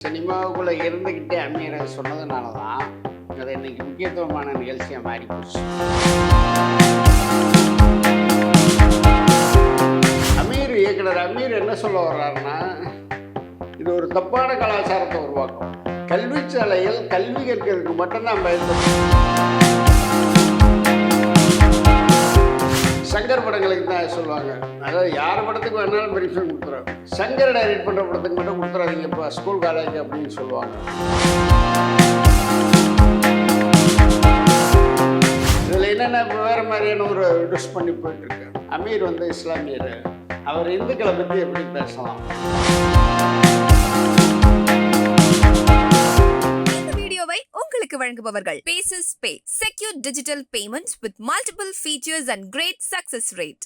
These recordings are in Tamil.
சினிமாவுக்குள்ளே இருந்துக்கிட்டே அமீரை சொன்னதுனால தான் அது இன்னைக்கு முக்கியத்துவமான நிகழ்ச்சியாக மாறி போச்சு அமீர் இயக்குனர் அமீர் என்ன சொல்ல வர்றாருன்னா இது ஒரு தப்பான கலாச்சாரத்தை உருவாக்கும். கல்விச்சாலையில் கல்வி கற்கிறதுக்கு மட்டும்தான் பயன்படுத்தும் சங்கர் படங்களுக்கு தான் சொல்லுவாங்க. அதாவது யார் படத்துக்கு வேணாலும் பெர்மிஷன் கொடுத்துறோம். சங்கர் டைரக்ட் பண்ணுற படத்துக்கு மட்டும் கொடுத்துறாதீங்க இப்போ ஸ்கூல் காலேஜ் அப்படின்னு சொல்லுவாங்க. இதில் என்னென்ன வேறு மாதிரியான ஒரு டிஸ் பண்ணி போயிட்டுருக்கு. அமீர் வந்து இஸ்லாமியர். அவர் இந்துக்களை பற்றி எப்படி பேசலாம்? உங்களுக்கு வழங்குபவர்கள். Bases pay secure digital payments with multiple features and great success rate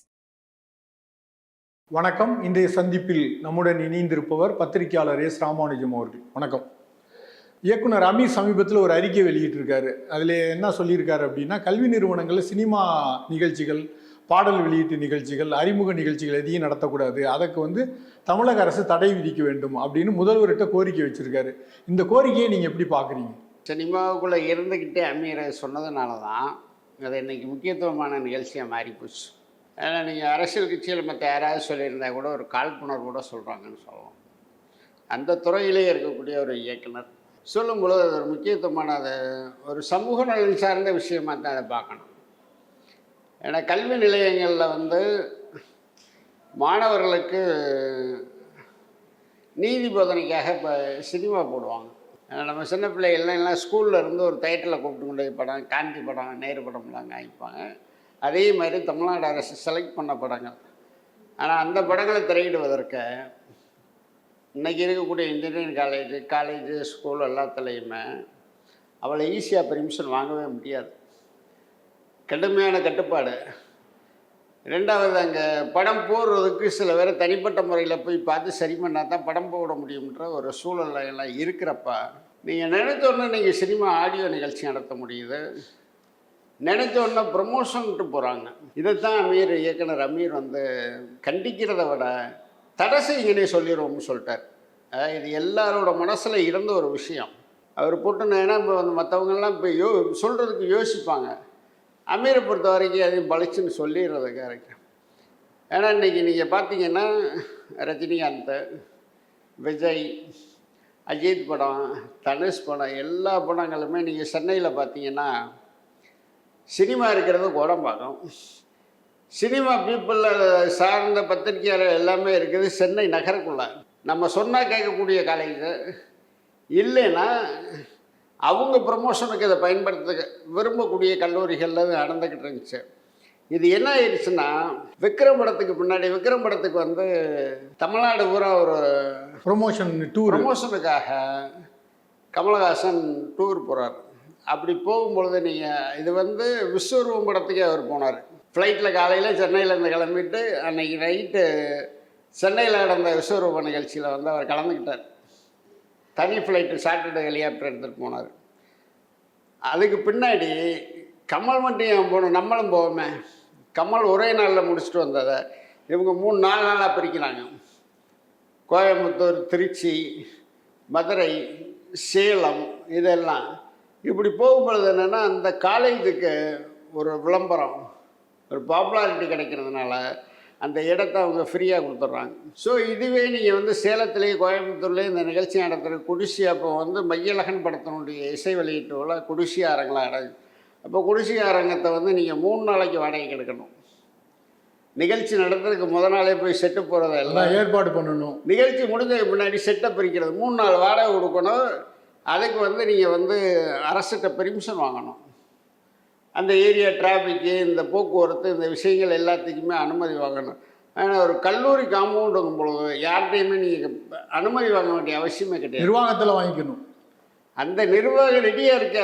வணக்கம். இன்றைய சந்திப்பில் நம்முடன் இணைந்திருப்பவர் பத்திரிகையாளர் எஸ். ராமானுஜம் அவர்கள். வணக்கம். இயக்குனர் அமி சமீபத்தில் ஒரு அறிக்கை வெளியிட்டிருக்காரு. அதில் என்ன சொல்லியிருக்காரு அப்படின்னா கல்வி நிறுவனங்களில் சினிமா நிகழ்ச்சிகள் பாடல் வெளியீட்டு நிகழ்ச்சிகள் அறிமுக நிகழ்ச்சிகள் எதையும் நடத்தக்கூடாது. அதற்கு வந்து தமிழக அரசு தடை விதிக்க வேண்டும் அப்படின்னு முதல்வர்கிட்ட கோரிக்கை வச்சிருக்காரு. இந்த கோரிக்கையை நீங்கள் எப்படி பார்க்குறீங்க? சினிமாவுக்குள்ளே இருந்துக்கிட்டே அமீரை சொன்னதுனால தான் அது இன்னைக்கு முக்கியத்துவமான நிகழ்ச்சியாக மாறிப்போச்சு அதனால் ஏன்னா நீங்கள் அரசியல் கட்சியில் மற்ற யாராவது சொல்லியிருந்தா கூட ஒரு காழ்ப்புணர்வு கூட சொல்கிறாங்கன்னு சொல்லலாம். அந்த துறையிலே இருக்கக்கூடிய ஒரு இயக்குனர் சொல்லும்பொழுது அது ஒரு முக்கியத்துவமான அது ஒரு சமூக நலன் சார்ந்த விஷயமாக தான் அதை பார்க்கணும். ஏன்னா கல்வி நிலையங்களில் வந்து மாணவர்களுக்கு நீதி போதனைக்காக இப்போ சினிமா போடுவாங்க. நம்ம சின்ன பிள்ளைகள்லாம் எல்லாம் ஸ்கூலில் இருந்து ஒரு தேட்டரில் கூப்பிட்டு கொண்டு படம் காந்தி படம் நேரு படம்லாம் காமிப்பாங்க. அதே மாதிரி தமிழ்நாடு அரசு செலக்ட் பண்ண படங்கள். ஆனால் அந்த படங்களை திரையிடுவதற்கு இன்றைக்கி இருக்கக்கூடிய இன்ஜினியரிங் காலேஜ் காலேஜ் ஸ்கூல் எல்லாத்துலேயுமே அவளை ஈஸியாக பெர்மிஷன் வாங்கவே முடியாது. கடுமையான கட்டுப்பாடு. ரெண்டாவது அங்கே படம் போடுறதுக்கு சில பேர் தனிப்பட்ட முறையில் போய் பார்த்து சரி பண்ணால் தான் படம் போட முடியுன்ற ஒரு சூழல் எல்லாம் இருக்கிறப்ப நீங்கள் நினைத்தோடனே நீங்கள் சினிமா ஆடியோ நிகழ்ச்சி நடத்த முடியுது. நினைத்தோடனே ப்ரமோஷன்ட்டு போகிறாங்க இதைத்தான் அமீர் இயக்குனர் அமீர் வந்து கண்டிக்கிறத விட தடை செய்யுங்கன்னே சொல்லிடுவோம்னு சொல்லிட்டார். இது எல்லாரோட மனசில் இருந்த ஒரு விஷயம். அவர் போட்டு ஏன்னா இப்போ வந்து மற்றவங்கெல்லாம் இப்போ யோ சொல்கிறதுக்கு யோசிப்பாங்க. அமீரை பொறுத்த வரைக்கும் அதையும் பளிச்சுன்னு சொல்லிடுறது கேரக்டர் ஏன்னா இன்றைக்கி நீங்கள் பார்த்தீங்கன்னா ரஜினிகாந்த் விஜய் அஜித் படம் தனுஷ் படம் எல்லா படங்களுமே நீங்கள் சென்னையில் பார்த்தீங்கன்னா சினிமா இருக்கிறது கோடம்பாக்கம். சினிமா பீப்புளில் சார்ந்த பத்திரிகையாளர் எல்லாமே இருக்குது சென்னை நகரக்குள்ள. நம்ம சொன்னால் கேட்கக்கூடிய காலேஜ் இல்லைன்னா அவங்க ப்ரமோஷனுக்கு இதை பயன்படுத்த விரும்பக்கூடிய கல்லூரிகளில் நடந்துக்கிட்டு இருந்துச்சு. இது என்ன ஆயிடுச்சுன்னா விக்ரம் படத்துக்கு பின்னாடி விக்ரம் படத்துக்கு வந்து தமிழ்நாடு பூரா ஒரு ப்ரொமோஷன் டூர் ப்ரமோஷனுக்காக கமலஹாசன் டூர் போகிறார் அப்படி போகும்பொழுது நீங்கள் இது வந்து விஸ்வரூபம் படத்துக்கே அவர் போனார். ஃப்ளைட்டில் காலையில் சென்னையிலேருந்து கிளம்பிட்டு அன்னைக்கு நைட்டு சென்னையில் நடந்த விஸ்வரூப நிகழ்ச்சியில் வந்து அவர் கலந்துக்கிட்டார். தனி ஃப்ளைட்டு சாட்டர்டே ஹெலிகாப்டர் எடுத்துகிட்டு போனார். அதுக்கு பின்னாடி கமல் மட்டும் ஏன் போகணும்? நம்மளும் போவோமே. கமல் ஒரே நாளில் முடிச்சுட்டு வந்ததை. இவங்க மூணு நாலு நாளாக பிரிக்கிறாங்க. கோயம்புத்தூர் திருச்சி மதுரை சேலம் இதெல்லாம். இப்படி போகும்பொழுது என்னென்னா அந்த காலேஜுக்கு ஒரு விளம்பரம் ஒரு பாப்புலாரிட்டி கிடைக்கிறதுனால அந்த இடத்த அவங்க ஃப்ரீயாக கொடுத்துட்றாங்க. ஸோ இதுவே நீங்கள் வந்து சேலத்துலேயே கோயம்புத்தூர்லேயே இந்த நிகழ்ச்சி நடத்துகிற குடிசி அப்போ வந்து மையலகன் படத்தினுடைய இசை வெளியீட்டு விழா குடிசி அரங்கெலாம் அடங்கு. அப்போ குடிசி அரங்கத்தை வந்து நீங்கள் மூணு நாளைக்கு வாடகைக்கு எடுக்கணும். நிகழ்ச்சி நடத்துறதுக்கு முத நாளே போய் செட்டு போகிறதெல்லாம் எல்லாம் ஏற்பாடு பண்ணணும். நிகழ்ச்சி முடிஞ்சதுக்கு முன்னாடி செட்டை பிரிக்கிறது. மூணு நாள் வாடகை கொடுக்கணும். அதுக்கு வந்து நீங்கள் வந்து அரசுகிட்ட பெர்மிஷன் வாங்கணும். அந்த ஏரியா டிராஃபிக்கு இந்த போக்குவரத்து இந்த விஷயங்கள் எல்லாத்துக்குமே அனுமதி வாங்கணும். ஆனால் ஒரு கல்லூரி காம்பவுண்டுங்கும் பொழுது யார்கிட்டையுமே நீங்கள் அனுமதி வாங்க வேண்டிய அவசியமே கிடையாது. நிர்வாகத்தில் வாங்கிக்கணும். அந்த நிர்வாகம் ரெடியாக இருக்க?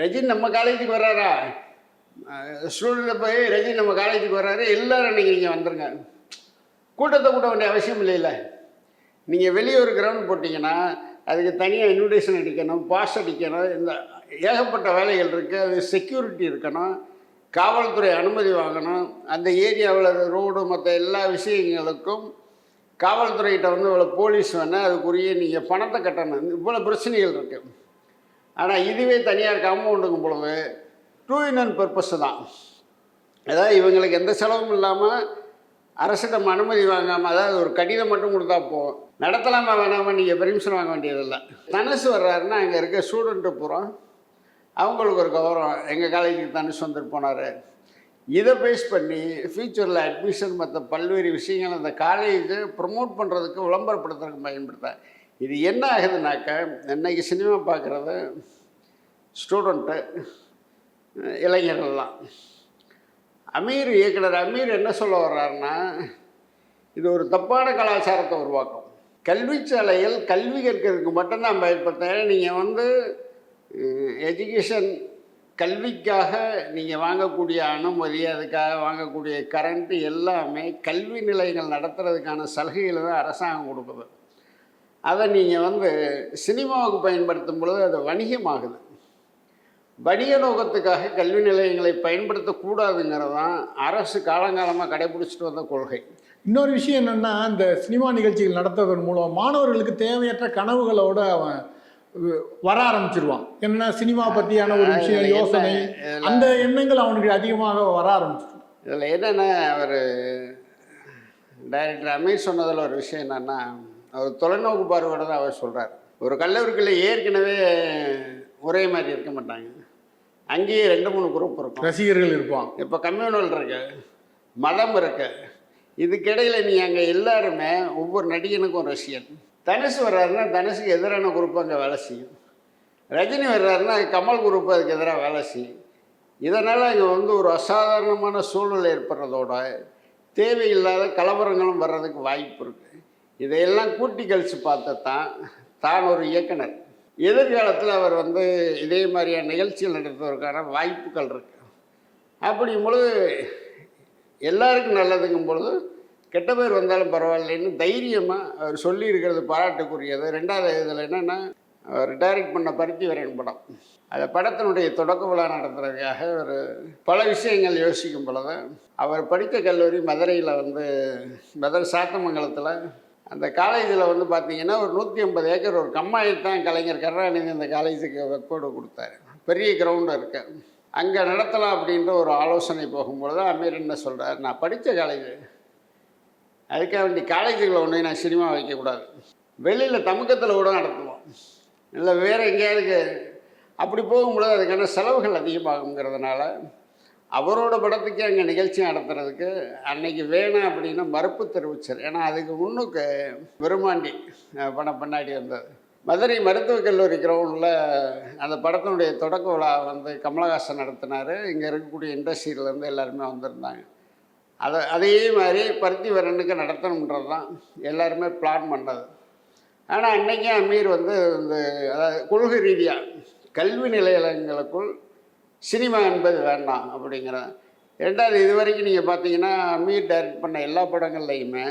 ரஜினி நம்ம காலேஜுக்கு வர்றாரா? ஸ்டூடெண்ட்டை போய் ரஜினி நம்ம காலேஜுக்கு வர்றாரு. எல்லாரும் அன்றைக்கி நீங்கள் வந்துருங்க. கூட்டத்தை கூட்ட வேண்டிய அவசியம் இல்லைல்ல. நீங்கள் வெளியே ஒரு கிரவுண்ட் போட்டிங்கன்னா அதுக்கு தனியாக இன்விடேஷன் அடிக்கணும் பாஸ் அடிக்கணும் இந்த ஏகப்பட்ட வேலைகள் இருக்குது அது செக்யூரிட்டி இருக்கணும். காவல்துறை அனுமதி வாங்கணும். அந்த ஏரியாவில் ரோடு மற்ற எல்லா விஷயங்களுக்கும் காவல்துறைகிட்ட வந்து இவ்வளோ போலீஸ் வேணால் அதுக்குரிய நீங்கள் பணத்தை கட்டணும். இவ்வளோ பிரச்சனைகள் இருக்குது ஆனால் இதுவே தனியார் காம்பவுண்டுங்கும் பொழுது டூ இன் ஒன் பர்பஸ் தான். அதாவது இவங்களுக்கு எந்த செலவும் இல்லாமல் அரசிடம் அனுமதி வாங்காமல் அதாவது ஒரு கடிதம் மட்டும் கொடுத்தா போதும். நடத்தலாமா வேணாமா நீங்கள் பெர்மிஷன் வாங்க வேண்டியதில்லை. தனசு வர்றாருன்னா அங்கே இருக்க ஸ்டூடெண்ட்டு பூரா அவங்களுக்கு ஒரு கௌரவம். எங்கள் காலேஜுக்கு தனுஷ் வந்துட்டு போனார். இதை பேஸ் பண்ணி ஃப்யூச்சரில் அட்மிஷன் மற்ற பல்வேறு விஷயங்கள் அந்த காலேஜை ப்ரமோட் பண்ணுறதுக்கு விளம்பரப்படுத்துறதுக்கு பயன்படுத்த இது என்ன ஆகுதுனாக்க இன்றைக்கி சினிமா பார்க்குறது ஸ்டூடெண்ட்டு இளைஞர்கள்லாம். அமீர் இயக்குனர் அமீர் என்ன சொல்ல வர்றாருன்னா இது ஒரு தப்பான கலாச்சாரத்தை உருவாக்கும். கல்விச்சாலைகள் கல்வி கற்கிறதுக்கு மட்டும்தான் பயன்படுத்த நீங்கள் வந்து எஜுகேஷன் கல்விக்காக நீங்கள் வாங்கக்கூடிய அனுமதி அதுக்காக வாங்கக்கூடிய கரண்ட்டு எல்லாமே கல்வி நிலையங்கள் நடத்துறதுக்கான சலுகைகளை தான் அரசாங்கம் கொடுக்குது. அதை நீங்கள் வந்து சினிமாவுக்கு பயன்படுத்தும் பொழுது அது வணிகமாகுது. வணிக நோக்கத்துக்காக கல்வி நிலையங்களை பயன்படுத்தக்கூடாதுங்கிறது தான் அரசு காலங்காலமாக கடைபிடிச்சிட்டு வந்த கொள்கை. இன்னொரு விஷயம் என்னென்னா இந்த சினிமா நிகழ்ச்சிகள் நடத்துவதன் மூலம் மாணவர்களுக்கு தேவையற்ற கனவுகளோடு அவன் வர ஆரம்பிச்சிருவான். என்ன சினிமா பற்றியான ஒரு விஷயம் யோசனை அந்த எண்ணங்கள் அவனுக்கு அதிகமாக வர ஆரம்பிச்சிடும். இதில் என்னென்னா அவர் டைரக்டர் அமீர் சொன்னதில் ஒரு விஷயம் என்னென்னா அவர் தொலைநோக்கு பார்வையோட தான் அவர் சொல்கிறார் ஒரு கல்லூரிக்குள்ளே ஏற்கனவே ஒரே மாதிரி இருக்க மாட்டாங்க. அங்கேயே ரெண்டு மூணு குரூப் இருக்கும். ரசிகர்கள் இருப்பான் இப்போ கம்யூனல் இருக்கு மதம் இருக்கு இதுக்கிடையில் நீ அங்கே எல்லாருமே ஒவ்வொரு நடிகனுக்கும் ரசிகன். தனுஷ் வர்றாருன்னா தனுஷுக்கு எதிரான குரூப் அங்கே வேலை செய்யும். ரஜினி வர்றாருன்னா கமல் குரூப் அதுக்கு எதிராக வேலை செய்யும். இதனால் இங்கே வந்து ஒரு அசாதாரணமான சூழ்நிலை ஏற்படுறதோட தேவையில்லாத கலவரங்களும் வர்றதுக்கு வாய்ப்பு இருக்குது இதையெல்லாம் கூட்டி கழித்து பார்த்தா தான் தான் ஒரு இயக்குனர். எதிர்காலத்தில் அவர் வந்து இதே மாதிரியான நிகழ்ச்சிகள் நடத்துவதற்கான வாய்ப்புகள் இருக்குது அப்படிங்கும் பொழுது எல்லாருக்கும் நல்லதுங்கும் பொழுது கெட்ட பேர் வந்தாலும் பரவாயில்லைன்னு தைரியமாக அவர் சொல்லியிருக்கிறது பாராட்டுக்குரியது. ரெண்டாவது இதில் என்னென்னா அவர் டைரக்ட் பண்ண பருத்திவரன் படம். அந்த படத்தினுடைய தொடக்க விழா நடத்துறதுக்காக ஒரு பல விஷயங்கள் யோசிக்கும் பொழுது அவர் படித்த கல்லூரி மதுரையில் வந்து மதுரை சாத்தமங்கலத்தில் அந்த காலேஜில் வந்து பார்த்தீங்கன்னா ஒரு நூற்றி ஐம்பது ஏக்கர் ஒரு கம்மாயை தான் கலைஞர் கருணாநிதி அந்த காலேஜுக்கு வெக்கோடு கொடுத்தாரு. பெரிய கிரவுண்டு இருக்கு. அங்கே நடத்தலாம் அப்படின்ற ஒரு ஆலோசனை போகும்பொழுது அமீர் என்ன சொல்கிறார் நான் படித்த காலேஜ் அதுக்காக வேண்டி காலேஜுகளை ஒன்றையும் நான் சினிமா வைக்கக்கூடாது. வெளியில் தமுக்கத்தில் கூட நடத்துவோம். இல்லை வேறு எங்கேயாவது அப்படி போகும்பொழுது அதுக்கான செலவுகள் அதிகமாகுங்கிறதுனால அவரோட படத்துக்கு அங்கே நிகழ்ச்சி நடத்துறதுக்கு அன்னைக்கு வேணாம் அப்படின்னு மறுப்பு தெரிவிச்சார். ஏன்னா அதுக்கு முன்னுக்கு பெருமாண்டி அஹ், படம் பின்னாடி வந்தது. மதுரை மருத்துவக் கல்லூரி கிரவுண்டில் அந்த படத்தினுடைய தொடக்க விழா வந்து கமலஹாசன் நடத்தினார். இங்கே இருக்கக்கூடிய இண்டஸ்ட்ரியிலேருந்து எல்லாருமே வந்திருந்தாங்க. அதை அதே மாதிரி பருத்தி வரனுக்கு நடத்தணுன்றது தான் எல்லாருமே பிளான் பண்ணது. ஆனால் அன்னைக்கே அமீர் வந்து இந்த அதாவது கொள்கை ரீதியாக கல்வி நிலையங்களுக்குள் சினிமா என்பது வேண்டாம் அப்படிங்கிற ரெண்டாவது இது வரைக்கும் நீங்கள் பார்த்தீங்கன்னா அமீர் டைரக்ட் பண்ண எல்லா படங்கள்லையுமே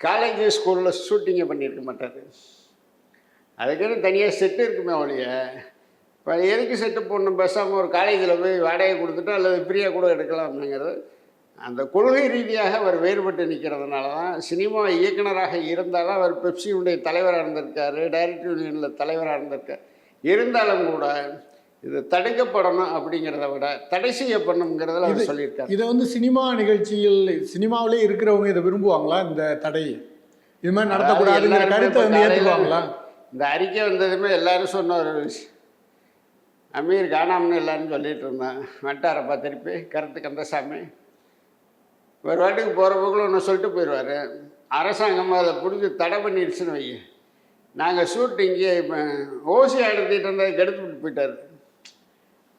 காலேஜ் ஸ்கூலில் ஷூட்டிங்கை பண்ணியிருக்க மாட்டார். அதுக்குன்னு தனியாக செட்டு இருக்குமே ஒழிய இப்போ எதுக்கு செட்டு போடணும்? பேசாமல் ஒரு காலேஜில் போய் வாடகை கொடுத்துட்டு அல்லது ஃப்ரீயாக கூட எடுக்கலாம் அப்படிங்கிறது அந்த கொள்கை ரீதியாக அவர் வேறுபட்டு நிற்கிறதுனால தான் சினிமா இயக்குனராக இருந்தாலும் அவர் பெப்சியுடைய தலைவராக இருந்திருக்காரு டைரக்டர் யூனியனில் தலைவராக இருந்திருக்கார். இருந்தாலும் கூட இது தடுக்கப்படணும் அப்படிங்கிறத விட தடை செய்யப்படணுங்கிறதுல அவர் சொல்லியிருக்காரு. இதை வந்து சினிமா நிகழ்ச்சிகள் சினிமாவிலே இருக்கிறவங்க இதை விரும்புவாங்களா இந்த தடை? இது மாதிரி நடத்தக்கூடாதுங்கிற கருத்தை வந்து ஏற்றுக்குவாங்களா? இந்த அறிக்கை வந்ததுமே எல்லாரும் சொன்ன ஒரு விஷயம். அமீர் காணாமன்னு எல்லாரும் சொல்லிட்டு இருந்தான் வந்துட்டாரப்பா திருப்பி கருத்து கந்தசாமி ஒரு வாட்டுக்கு போகிற போக்கில் ஒன்று சொல்லிட்டு போயிடுவார். அரசாங்கம் அதை பிடிச்சி தடை பண்ணிடுச்சுன்னு வை நாங்கள் ஷூட்டிங்கே இப்போ ஓசி நடத்திட்டு இருந்ததை கெடுத்து போயிட்டார்.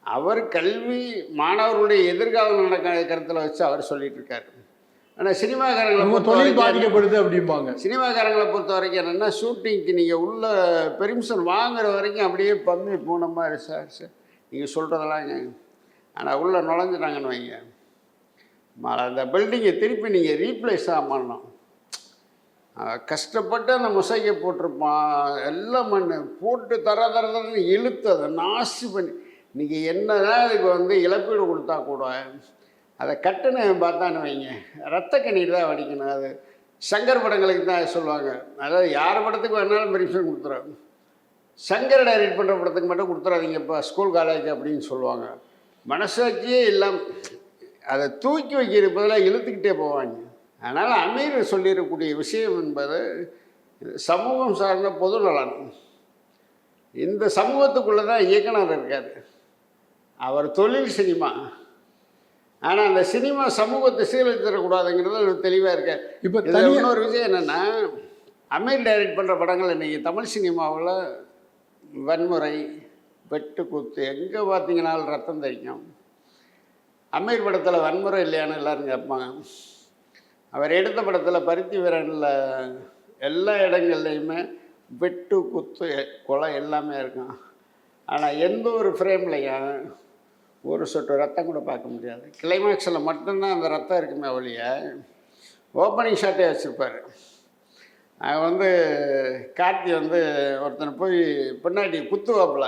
அவர் கல்வி மாணவர்களுடைய எதிர்காலம் நடக்கிற கருத்தில் வச்சு அவர் சொல்லிட்டு இருக்காரு. ஆனால் சினிமாக்காரங்களை தொழில் பாதிக்கப்படுது அப்படிம்பாங்க. சினிமாக்காரங்களை பொறுத்த வரைக்கும் என்னென்னா ஷூட்டிங்க்கு நீங்கள் உள்ள பெர்மிஷன் வாங்குற வரைக்கும் அப்படியே பம்மி போன மாதிரி சார் சார். நீங்கள் சொல்கிறதெல்லாம் ஆனால் உள்ளே நுழைஞ்சிட்டாங்கன்னு வைங்க அந்த பில்டிங்கை திருப்பி நீங்கள் ரீப்ளேஸ் பண்ணணும். கஷ்டப்பட்டு அந்த முசைக்கை போட்டிருப்பான் எல்லாம் மண் போட்டு தர தர தரன்னு இழுத்து அதை நாசி பண்ணி நீங்கள் என்னதான் இதுக்கு வந்து இழப்பீடு கொடுத்தா கூட அதை கட்டுன பார்த்தான்னு வைங்க. ரத்த கண்ணீர் தான் வடிக்கணும் அது. சங்கர் படங்களுக்கு தான் சொல்லுவாங்க. அதாவது யார் படத்துக்கு வேணாலும் பெர்மிஷன் கொடுத்துறாங்க சங்கர் டைரக்ட் பண்ணுற படத்துக்கு மட்டும் கொடுத்துறாதீங்க இப்போ ஸ்கூல் காலேஜ் அப்படின்னு சொல்லுவாங்க. மனசாட்சியே இல்லாமல் அதை தூக்கி வைக்கிற பதிலாக இழுத்துக்கிட்டே போவாங்க. அதனால் அமீர் சொல்லியிருக்கக்கூடிய விஷயம் என்பது சமூகம் சார்ந்த பொது நலன். இந்த சமூகத்துக்குள்ளே தான் இயக்குனர் இருக்கார். அவர் தொழில் சினிமா. ஆனால் அந்த சினிமா சமூகத்தை சீரழித்திடக்கூடாதுங்கிறது அவர் தெளிவாக இருக்கார். இப்போ இன்னொரு விஷயம் என்னென்னா அமீர் டைரக்ட் பண்ணுற படங்கள் இன்றைக்கி தமிழ் சினிமாவில் வன்முறை வெட்டு குத்து எங்கே பார்த்தீங்கன்னாலும் ரத்தம் தெரிக்கும் அமீர் படத்தில் வன்முறை இல்லையான்னு எல்லாரும் கேட்பாங்க. அவர் எடுத்த படத்தில் பருத்தி வீரனில் எல்லா இடங்கள்லையுமே வெட்டு குத்து கொலை எல்லாமே இருக்கும். ஆனால் எந்த ஒரு ஃப்ரேம்லையும் ஒரு சொட்டு ரத்தம் கூட பார்க்க முடியாது. கிளைமேக்ஸில் மட்டும்தான் அந்த ரத்தம் இருக்குமே ஒழிய ஓப்பனிங் ஷாட்டே வச்சுருப்பார். அவன் வந்து கார்த்தி வந்து ஒருத்தனை போய் பின்னாடி குத்துவாப்புல.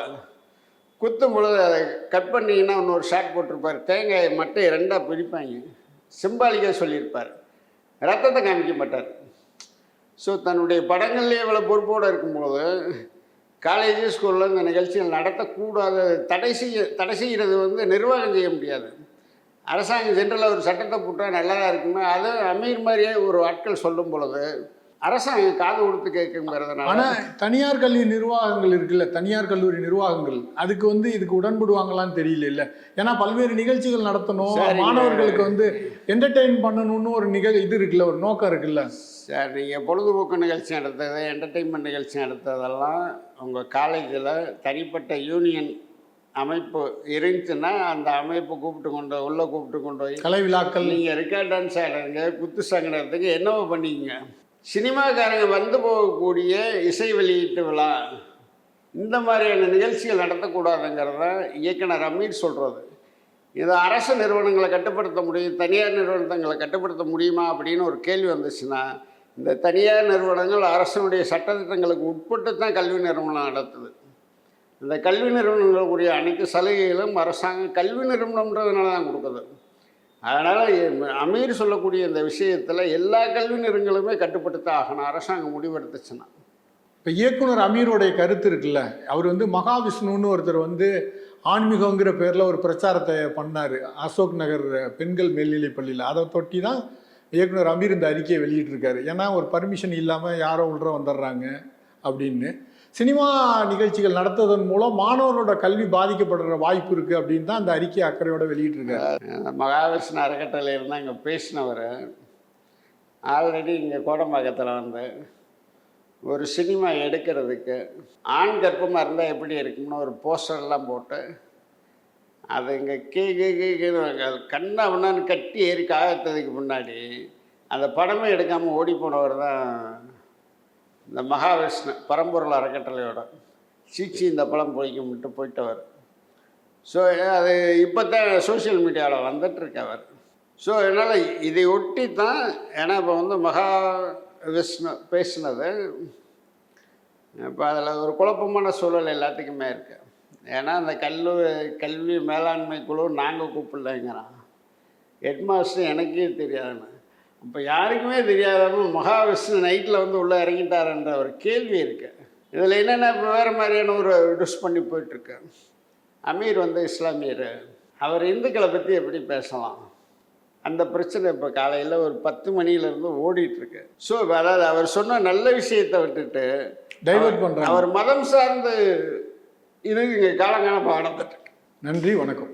குத்தும் பொழுது அதை கட் பண்ணிங்கன்னா இன்னொரு ஷாட் போட்டிருப்பார். தேங்காயை மட்டையை ரெண்டாக பிரிப்பாங்க சிம்பாலிக்காக சொல்லியிருப்பார். ரத்தத்தை காமிக்க மாட்டார். ஸோ தன்னுடைய படங்கள்லேயே இவ்வளோ பொறுப்போடு இருக்கும்போது காலேஜ் ஸ்கூலில் இந்த நிகழ்ச்சிகள் நடத்தக்கூடாது. தடை செய்ய தடை செய்கிறது வந்து நிர்வாகம் செய்ய முடியாது. அரசாங்கம் ஜென்ரலாக ஒரு சட்டத்தை போட்டால் நல்லதாக இருக்குமே. அதை அமீர் மாதிரியே ஒரு ஆட்கள் சொல்லும் பொழுது அரசாங்கம் காது கொடுத்து கேட்குங்கிறதுனால. ஆனால் தனியார் கல்வி நிர்வாகங்கள் இருக்குல்ல தனியார் கல்லூரி நிர்வாகங்கள் அதுக்கு வந்து இதுக்கு உடன்படுவாங்களான்னு தெரியல இல்ல ஏன்னா பல்வேறு நிகழ்ச்சிகள் நடத்தணும். மாணவர்களுக்கு வந்து என்டர்டெயின் பண்ணணும்னு ஒரு நிகழ் இது இருக்குல்ல ஒரு நோக்கம் இருக்குல்ல. சார் நீங்கள் பொழுதுபோக்கு நிகழ்ச்சி நடத்தது என்டர்டெயின்மெண்ட் நிகழ்ச்சி நடத்ததெல்லாம் உங்கள் காலேஜில் தனிப்பட்ட யூனியன் அமைப்பு இருந்துச்சுன்னா அந்த அமைப்பு கூப்பிட்டு கொண்டு உள்ளே கூப்பிட்டு கொண்டு போய் கலை விழாக்கள் நீங்கள் ரெக்கார்ட் டான்ஸ் ஆடுறதுங்க குத்து சங்கடத்துக்கு என்னவோ பண்ணிக்கங்க. சினிமாக்காரங்க வந்து போகக்கூடிய இசை வெளியீட்டு விழா. இந்த மாதிரியான நிகழ்ச்சிகள் நடத்தக்கூடாதுங்கிறத இயக்குனர் அமீர் சொல்கிறது இதை அரசு நிறுவனங்களை கட்டுப்படுத்த முடியும் தனியார் நிறுவனங்களை கட்டுப்படுத்த முடியுமா அப்படின்னு ஒரு கேள்வி வந்துச்சுன்னா இந்த தனியார் நிறுவனங்கள் அரசனுடைய சட்டத்திட்டங்களுக்கு உட்பட்டு தான் கல்வி நிறுவனம் நடத்துது. இந்த கல்வி நிறுவனங்களுக்குரிய அனைத்து சலுகைகளும் அரசாங்கம் கல்வி நிறுவனம்ன்றதுனால தான் கொடுக்குது. அதனால் அமீர் சொல்லக்கூடிய இந்த விஷயத்தில் எல்லா கல்வி நிறுவனங்களுமே கட்டுப்படுத்த ஆகணும். அரசாங்கம் முடிவெடுத்துச்சுன்னா. இப்போ இயக்குனர் அமீரோடைய கருத்து இருக்குல்ல? அவர் வந்து மகாவிஷ்ணுன்னு ஒருத்தர் வந்து ஆன்மீகங்கிற பேரில் ஒரு பிரச்சாரத்தை பண்ணார். அசோக் நகர் பெண்கள் மேல்நிலை பள்ளியில். அதை தொட்டி தான் இயக்குனர் அமீர் இந்த அறிக்கையை வெளியிட்டிருக்காரு. ஏன்னா ஒரு பர்மிஷன் இல்லாமல் யாரோ உள்ள வந்துடுறாங்க அப்படின்னு. சினிமா நிகழ்ச்சிகள் நடத்துவதன் மூலம் மாணவரோட கல்வி பாதிக்கப்படுற வாய்ப்பு இருக்குது அப்படின்னு தான் அந்த அறிக்கை அக்கறையோட வெளியிட்டிருக்காரு. மகாவிஷ்ணு அறக்கட்டளை இருந்தால் இங்கே பேசினவர் ஆல்ரெடி இங்கே கோடம்பாக்கத்தில் வந்து ஒரு சினிமா எடுக்கிறதுக்கு ஆண் கர்ப்பமாக இருந்தால் எப்படி இருக்கும்னு ஒரு போஸ்டர்லாம் போட்டு அது இங்கே கீ கே கண்ணை ஒன்றான்னு கண்ணா கட்டி ஏறி காகத்ததுக்கு முன்னாடி அந்த படமே எடுக்காமல் ஓடி போனவர் தான் இந்த மகாவிஷ்ணு பரம்பொருள் அறக்கட்டளையோட சீச்சி இந்த படம் போய்க்கும்ட்டு போயிட்டவர். ஸோ அது இப்போ தான் சோஷியல் மீடியாவில் வந்துட்டுருக்கு அவர் ஸோ என்னால் இதை ஒட்டி தான் ஏன்னா இப்போ வந்து மகா விஷ்ணு பேசினது. இப்போ அதில் ஒரு குழப்பமான சூழல் எல்லாத்துக்குமே இருக்குது ஏன்னா அந்த கல்லு கல்வி மேலாண்மை குழு நாங்கள் கூப்பிடலைங்கிறான். ஹெட்மாஸ்டர் எனக்கே தெரியாதுன்னு. இப்போ யாருக்குமே தெரியாதவங்க மகாவிஷ்ணு நைட்டில் வந்து உள்ளே இறங்கிட்டாருன்ற ஒரு கேள்வி இருக்குது இதில் என்னென்ன இப்போ வேறு மாதிரியான ஒரு டிஸ் பண்ணி போயிட்டுருக்கு? அமீர் வந்து இஸ்லாமியர். அவர் இந்துக்களை பற்றி எப்படி பேசலாம்? அந்த பிரச்சனை இப்போ காலையில் ஒரு பத்து மணியிலேருந்து ஓடிட்டுருக்கு. ஸோ அதாவது அவர் சொன்ன நல்ல விஷயத்தை விட்டுட்டு டைவர்ட் பண்ணுறாங்க அவர் மதம் சார்ந்து இது இங்கே காலங்காலமாக நடந்துட்டு. நன்றி வணக்கம்.